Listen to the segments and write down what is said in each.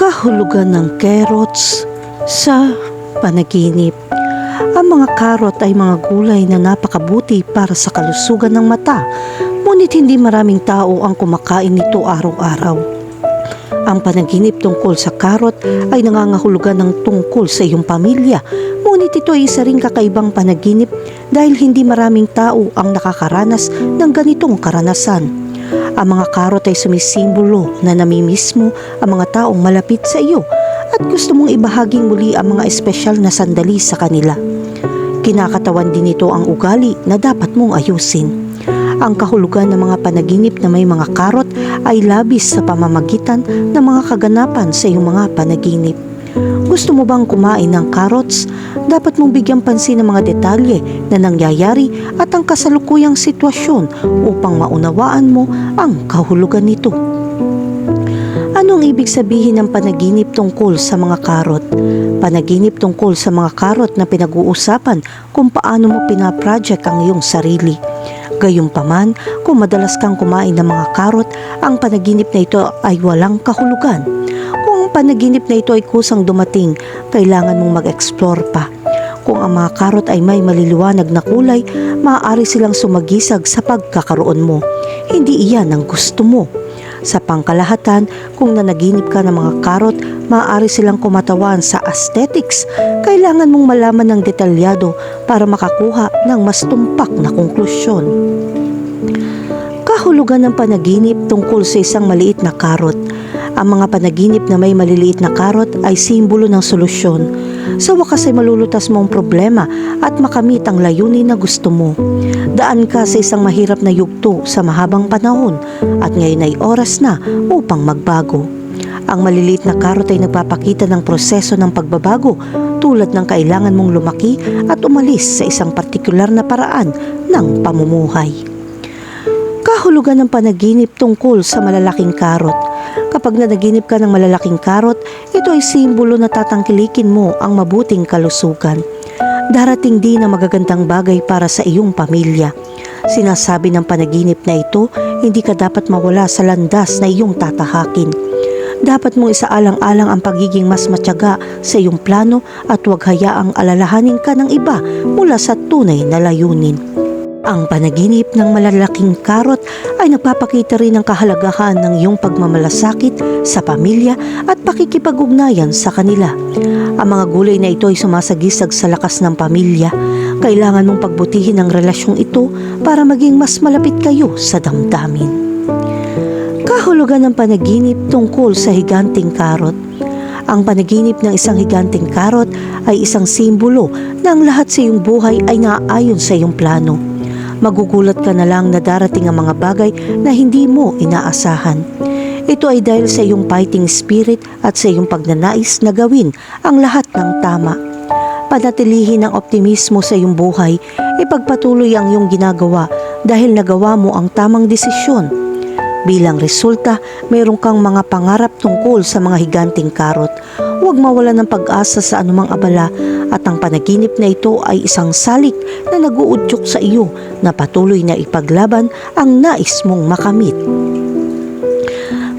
kahulugan ng carrots sa panaginip. Ang mga karot ay mga gulay na napakabuti para sa kalusugan ng mata, ngunit hindi maraming tao ang kumakain nito araw-araw. Ang panaginip tungkol sa karot ay nangangahulugan ng tungkol sa iyong pamilya, ngunit ito ay isa ring kakaibang panaginip dahil hindi maraming tao ang nakakaranas ng ganitong karanasan. Ang mga karot ay sumisimbolo na namimiss mo ang mga taong malapit sa iyo at gusto mong ibahaging muli ang mga espesyal na sandali sa kanila. Kinakatawan din ito ang ugali na dapat mong ayusin. Ang kahulugan ng mga panaginip na may mga karot ay labis sa pamamagitan ng mga kaganapan sa iyong mga panaginip. Gusto mo bang kumain ng carrots? Dapat mong bigyang pansin ang mga detalye na nangyayari at ang kasalukuyang sitwasyon upang maunawaan mo ang kahulugan nito. Anong ibig sabihin ng panaginip tungkol sa mga karot? Panaginip tungkol sa mga karot na pinag-uusapan kung paano mo pinaproject ang iyong sarili. Gayunpaman, kung madalas kang kumain ng mga karot, ang panaginip na ito ay walang kahulugan. Panaginip na ito ay kusang dumating, kailangan mong mag-explore pa. Kung ang mga karot ay may maliliwanag na kulay, maaari silang sumagisag sa pagkakaroon mo. Hindi iyan ang gusto mo. Sa pangkalahatan, kung nanaginip ka ng mga karot, maaari silang kumatawan sa aesthetics. Kailangan mong malaman ng detalyado para makakuha ng mas tumpak na konklusyon. Kahulugan ng panaginip tungkol sa isang maliit na karot. Ang mga panaginip na may maliliit na karot ay simbolo ng solusyon. Sa wakas ay malulutas mo ang problema at makamit ang layunin na gusto mo. Daan ka sa isang mahirap na yugto sa mahabang panahon at ngayon ay oras na upang magbago. Ang maliliit na karot ay nagpapakita ng proseso ng pagbabago tulad ng kailangan mong lumaki at umalis sa isang partikular na paraan ng pamumuhay. Kahulugan ng panaginip tungkol sa malalaking karot. Kapag nanaginip ka ng malalaking karot, ito ay simbolo na tatangkilikin mo ang mabuting kalusugan. Darating din ang magagandang bagay para sa iyong pamilya. Sinasabi ng panaginip na ito, hindi ka dapat mawala sa landas na iyong tatahakin. Dapat mong isaalang-alang ang pagiging mas matyaga sa iyong plano at huwag hayaang alalahanin ka ng iba mula sa tunay na layunin. Ang panaginip ng malalaking karot ay nagpapakita rin ng kahalagahan ng iyong pagmamalasakit sa pamilya at pakikipag-ugnayan sa kanila. Ang mga gulay na ito ay sumasagisag sa lakas ng pamilya. Kailangan mong pagbutihin ang relasyong ito para maging mas malapit kayo sa damdamin. Kahulugan ng panaginip tungkol sa higanting karot. Ang panaginip ng isang higanting karot ay isang simbolo na ang lahat sa iyong buhay ay naaayon sa iyong plano. Magugulat ka na lang na darating ang mga bagay na hindi mo inaasahan. Ito ay dahil sa iyong fighting spirit at sa iyong pagnanais na gawin ang lahat ng tama. Panatilihin ang optimismo sa iyong buhay, ipagpatuloy ang iyong ginagawa dahil nagawa mo ang tamang desisyon. Bilang resulta, mayroon kang mga pangarap tungkol sa mga higanting karot. Huwag mawala ng pag-asa sa anumang abala at ang panaginip na ito ay isang salik na naguudyok sa iyo na patuloy na ipaglaban ang nais mong makamit.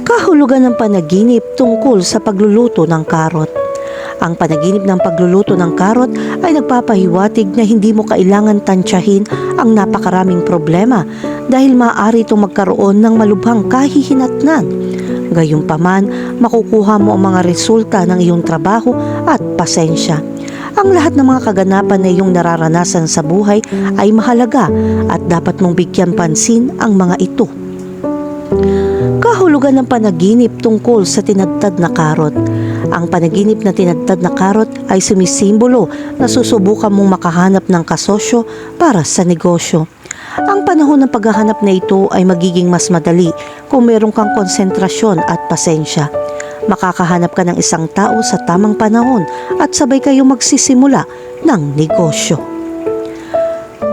Kahulugan ng panaginip tungkol sa pagluluto ng karot. Ang panaginip ng pagluluto ng karot ay nagpapahiwatig na hindi mo kailangan tansyahin ang napakaraming problema dahil maaari itong magkaroon ng malubhang kahihinatnan. Gayunpaman, makukuha mo ang mga resulta ng iyong trabaho at pasensya. Ang lahat ng mga kaganapan na iyong nararanasan sa buhay ay mahalaga at dapat mong bigyan pansin ang mga ito. Kahulugan ng panaginip tungkol sa tinadtad na karot. Ang panaginip na tinadtad na karot ay sumisimbolo na susubukan mong makahanap ng kasosyo para sa negosyo. Ang panahon ng paghahanap na ito ay magiging mas madali kung meron kang konsentrasyon at pasensya. Makakahanap ka ng isang tao sa tamang panahon at sabay kayong magsisimula ng negosyo.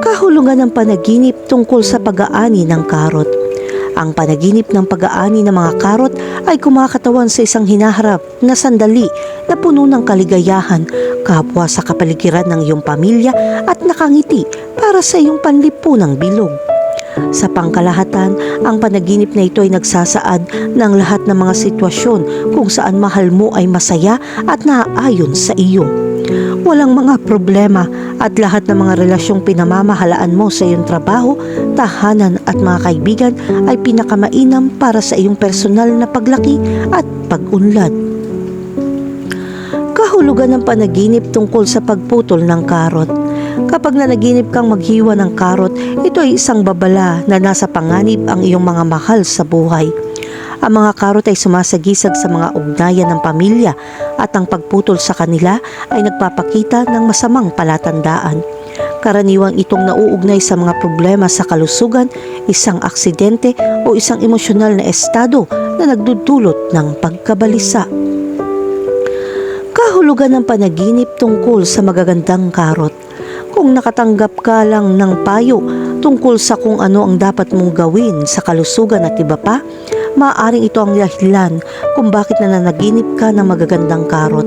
Kahulugan ng panaginip tungkol sa pag-aani ng karot. Ang panaginip ng pag-aani ng mga karot ay kumakatawan sa isang hinaharap na sandali na puno ng kaligayahan, kapwa sa kapaligiran ng iyong pamilya at nakangiti para sa iyong panlipunang bilog. Sa pangkalahatan, ang panaginip na ito ay nagsasaad ng lahat ng mga sitwasyon kung saan mahal mo ay masaya at naaayon sa iyo. Walang mga problema at lahat ng mga relasyong pinamamahalaan mo sa iyong trabaho, tahanan at mga kaibigan ay pinakamainam para sa iyong personal na paglaki at pag-unlad. Kahulugan ng panaginip tungkol sa pagputol ng karot. Kapag nanaginip kang maghiwa ng karot, ito ay isang babala na nasa panganib ang iyong mga mahal sa buhay. Ang mga karot ay sumasagisag sa mga ugnayan ng pamilya at ang pagputol sa kanila ay nagpapakita ng masamang palatandaan. Karaniwang itong nauugnay sa mga problema sa kalusugan, isang aksidente o isang emosyonal na estado na nagdudulot ng pagkabalisa. Kahulugan ng panaginip tungkol sa magagandang karot. Kung nakatanggap ka lang ng payo tungkol sa kung ano ang dapat mong gawin sa kalusugan at iba pa, maaaring ito ang dahilan kung bakit nananaginip ka ng magagandang karot.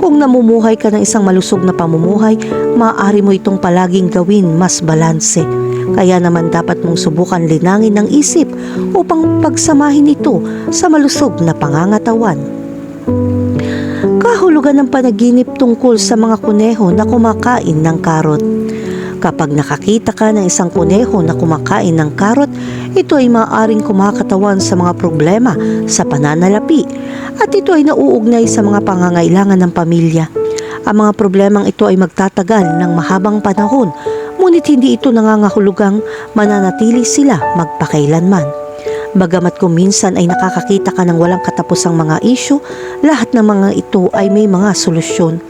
Kung namumuhay ka ng isang malusog na pamumuhay, maaari mo itong palaging gawin mas balanse. Kaya naman dapat mong subukan linangin ng isip upang pagsamahin ito sa malusog na pangangatawan. Kahulugan ng panaginip tungkol sa mga kuneho na kumakain ng karot. Kapag nakakita ka ng isang kuneho na kumakain ng karot, ito ay maaaring kumakatawan sa mga problema sa pananalapi at ito ay nauugnay sa mga pangangailangan ng pamilya. Ang mga problemang ito ay magtatagal ng mahabang panahon, ngunit hindi ito nangangahulugang mananatili sila magpakailanman. Bagamat kung minsan ay nakakakita ka ng walang katapusang mga isyu, lahat ng mga ito ay may mga solusyon.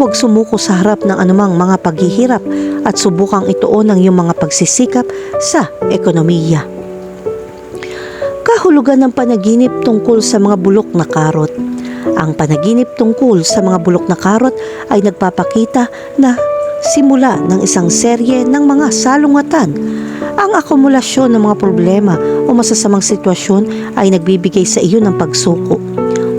Huwag sumuko sa harap ng anumang mga paghihirap at subukang ituon ang iyong mga pagsisikap sa ekonomiya. Kahulugan ng panaginip tungkol sa mga bulok na karot. Ang panaginip tungkol sa mga bulok na karot ay nagpapakita na simula ng isang serye ng mga salungatan. Ang akumulasyon ng mga problema o masasamang sitwasyon ay nagbibigay sa iyo ng pagsuko.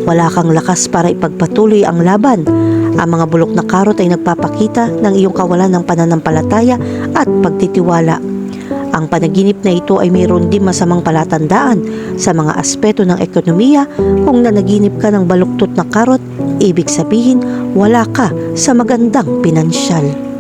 Wala kang lakas para ipagpatuloy ang laban. Ang mga bulok na karot ay nagpapakita ng iyong kawalan ng pananampalataya at pagtitiwala. Ang panaginip na ito ay mayroon din masamang palatandaan sa mga aspeto ng ekonomiya kung nanaginip ka ng baluktot na karot, ibig sabihin wala ka sa magandang pinansyal.